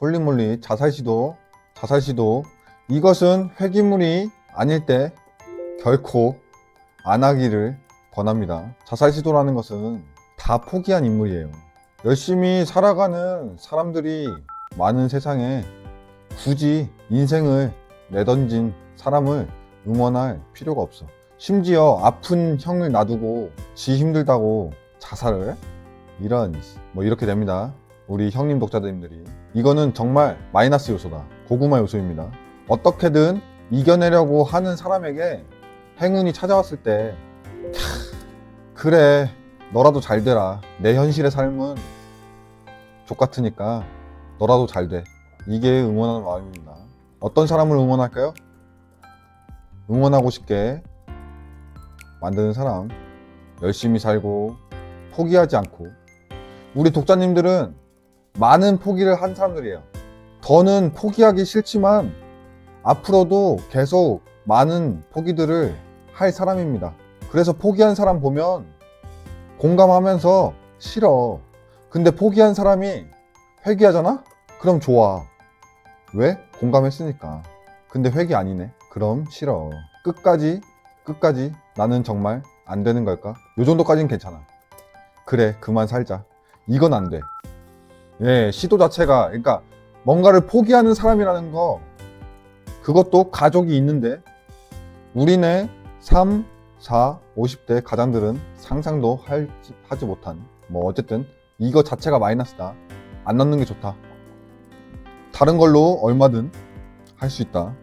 홀리몰리 자살 시도, 자살 시도. 이것은 회기물이 아닐 때 결코 안 하기를 권합니다. 자살 시도라는 것은 다 포기한 인물이에요. 열심히 살아가는 사람들이 많은 세상에 굳이 인생을 내던진 사람을 응원할 필요가 없어. 심지어 아픈 형을 놔두고 지 힘들다고 자살을 이런 뭐 이렇게 됩니다. 우리 형님 독자들님들이 이거는 정말 마이너스 요소다. 고구마 요소입니다. 어떻게든 이겨내려고 하는 사람에게 행운이 찾아왔을 때 캬, 그래 너라도 잘 되라. 내 현실의 삶은 족같으니까 너라도 잘 돼. 이게 응원하는 마음입니다. 어떤 사람을 응원할까요? 응원하고 싶게 만드는 사람. 열심히 살고 포기하지 않고 우리 독자님들은 많은 포기를 한 사람들이에요. 더는 포기하기 싫지만 앞으로도 계속 많은 포기들을 할 사람입니다. 그래서 포기한 사람 보면 공감하면서 싫어. 근데 포기한 사람이 회귀하잖아? 그럼 좋아. 왜? 공감했으니까. 근데 회귀 아니네. 그럼 싫어. 끝까지, 끝까지 나는 정말 안 되는 걸까? 요 정도까지는 괜찮아. 그래, 그만 살자. 이건 안 돼. 예, 시도 자체가, 그러니까 뭔가를 포기하는 사람이라는 거, 그것도 가족이 있는데, 우리네 3, 4, 50대 가장들은 상상도 할- 하지 못한, 뭐, 어쨌든, 이거 자체가 마이너스다. 안 넣는 게 좋다. 다른 걸로 얼마든 할 수 있다.